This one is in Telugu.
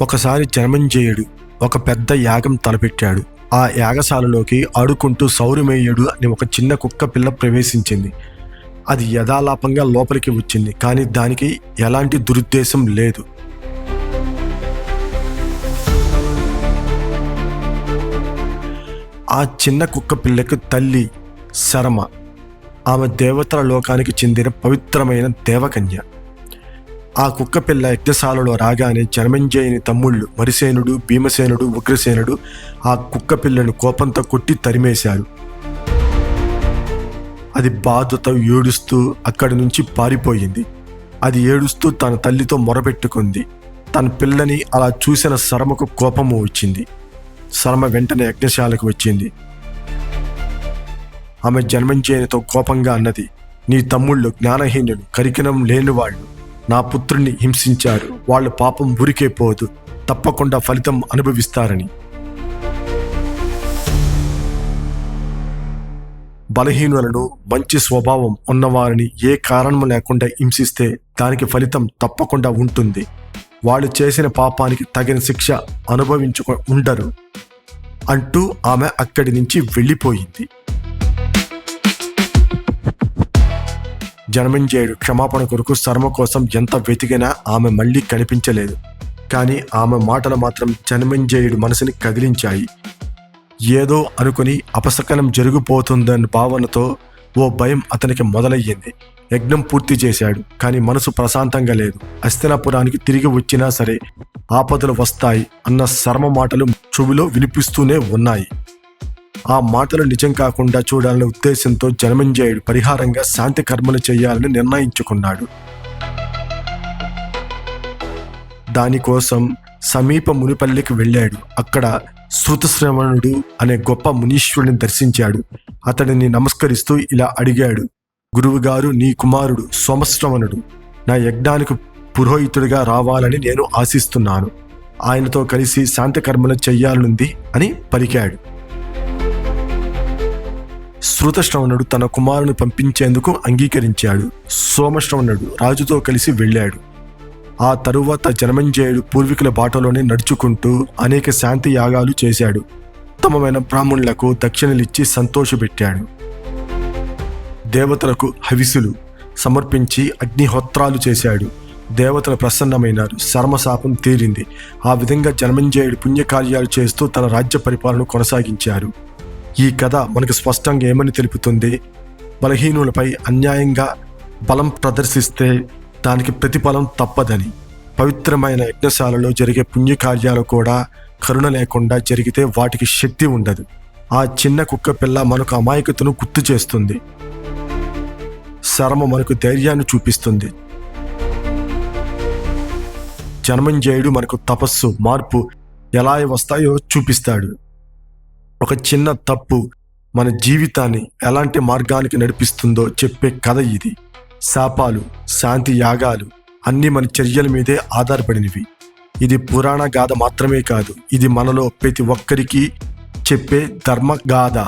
ఒకసారి జన్మంజేయుడు ఒక పెద్ద యాగం తలపెట్టాడు. ఆ యాగశాలలోకి ఆడుకుంటూ సౌరమేయుడు అని ఒక చిన్న కుక్క పిల్ల ప్రవేశించింది. అది యథాలాపంగా లోపలికి వచ్చింది కానీ దానికి ఎలాంటి దురుద్దేశం లేదు. ఆ చిన్న కుక్క పిల్లకు తల్లి శరమ. ఆమె దేవతల లోకానికి చెందిన పవిత్రమైన దేవకన్య. ఆ కుక్క పిల్ల యజ్ఞశాలలో రాగానే జనమంజయుని తమ్ముళ్ళు మరిసేనుడు భీమసేనుడు ఉగ్రసేనుడు ఆ కుక్క పిల్లను కోపంతో కొట్టి తరిమేశారు. అది బాధతో ఏడుస్తూ అక్కడి నుంచి పారిపోయింది. అది ఏడుస్తూ తన తల్లితో మొరపెట్టుకుంది. తన పిల్లని అలా చూసిన శరమకు కోపము వచ్చింది. శరమ వెంటనే యజ్ఞశాలకు వచ్చింది. ఆమె జన్మంజయునితో కోపంగా అన్నది నీ తమ్ముళ్ళు జ్ఞానహీనులు కరికినం లేనివాళ్ళు. నా పుత్రుణ్ణి హింసించారు. వాళ్ళ పాపం ఊరికే పోదు. తప్పకుండా ఫలితం అనుభవిస్తారని. బలహీనులను మంచి స్వభావం ఉన్నవారిని ఏ కారణం లేకుండా హింసిస్తే దానికి ఫలితం తప్పకుండా ఉంటుంది. వాళ్ళు చేసిన పాపానికి తగిన శిక్ష అనుభవించుకు ఉండరు. అంటూ ఆమె అక్కడి నుంచి వెళ్ళిపోయింది. జన్మించేయుడు. క్షమాపణ కొరకు శర్మ కోసం ఎంత వెతికినా ఆమె మళ్ళీ కనిపించలేదు. కానీ ఆమె మాటలు మాత్రం జనమంజయుడి మనసుని కదిలించాయి. ఏదో అనుకుని అపశకనం జరిగిపోతుందన్న భావనతో ఓ భయం అతనికి మొదలయ్యింది. యజ్ఞం పూర్తి చేశాడు కానీ మనసు ప్రశాంతంగా లేదు. అస్తినాపురానికి తిరిగి వచ్చినా సరే ఆపదలు వస్తాయి అన్న శర్మ మాటలు చెవిలో వినిపిస్తూనే ఉన్నాయి. ఆ మాటలు నిజం కాకుండా చూడాలనే ఉద్దేశంతో జనమంజయుడు పరిహారంగా శాంతి కర్మలు చేయాలని నిర్ణయించుకున్నాడు. దానికోసం సమీప మునిపల్లికి వెళ్ళాడు. అక్కడ శృతశ్రవణుడు అనే గొప్ప మునీశ్వరుని దర్శించాడు. అతడిని నమస్కరిస్తూ ఇలా అడిగాడు గురువుగారు నీ కుమారుడు సోమశ్రవణుడు. నా యజ్ఞానికి పురోహితుడిగా రావాలని నేను ఆశిస్తున్నాను. ఆయనతో కలిసి శాంతి కర్మలు చెయ్యాలనుంది అని పలికాడు. శృతశ్రవణుడు తన కుమారుని పంపించేందుకు అంగీకరించాడు. సోమశ్రవణుడు రాజుతో కలిసి వెళ్ళాడు. ఆ తరువాత జనమంజయుడు పూర్వీకుల బాటలోనే నడుచుకుంటూ అనేక శాంతి యాగాలు చేశాడు. ఉత్తమమైన బ్రాహ్మణులకు దక్షిణలిచ్చి సంతోషపెట్టాడు. దేవతలకు హవిసులు సమర్పించి అగ్నిహోత్రాలు చేశాడు. దేవతలు ప్రసన్నమైనారు శర్మశాపం తీరింది. ఆ విధంగా జనమంజయుడు పుణ్యకార్యాలు చేస్తూ తన రాజ్య పరిపాలన కొనసాగించారు. ఈ కథ మనకు స్పష్టంగా ఏమని తెలుపుతుంది? బలహీనులపై అన్యాయంగా బలం ప్రదర్శిస్తే దానికి ప్రతిఫలం తప్పదని. పవిత్రమైన యజ్ఞశాలలో జరిగే పుణ్యకార్యాలు కూడా కరుణ లేకుండా జరిగితే వాటికి శక్తి ఉండదు. ఆ చిన్న కుక్క పిల్ల మనకు అమాయకతను గుర్తు చేస్తుంది. శరమ మనకు ధైర్యాన్ని చూపిస్తుంది. జన్మంజయుడు మనకు తపస్సు మార్పు ఎలా వస్తాయో చూపిస్తాడు. ఒక చిన్న తప్పు మన జీవితాన్ని ఎలాంటి మార్గానికి నడిపిస్తుందో చెప్పే కథ ఇది. శాపాలు శాంతి యాగాలు అన్నీ మన చర్యల మీదే ఆధారపడినవి. ఇది పురాణ గాథ మాత్రమే కాదు ఇది మనలో ప్రతి ఒక్కరికి చెప్పే ధర్మ గాథ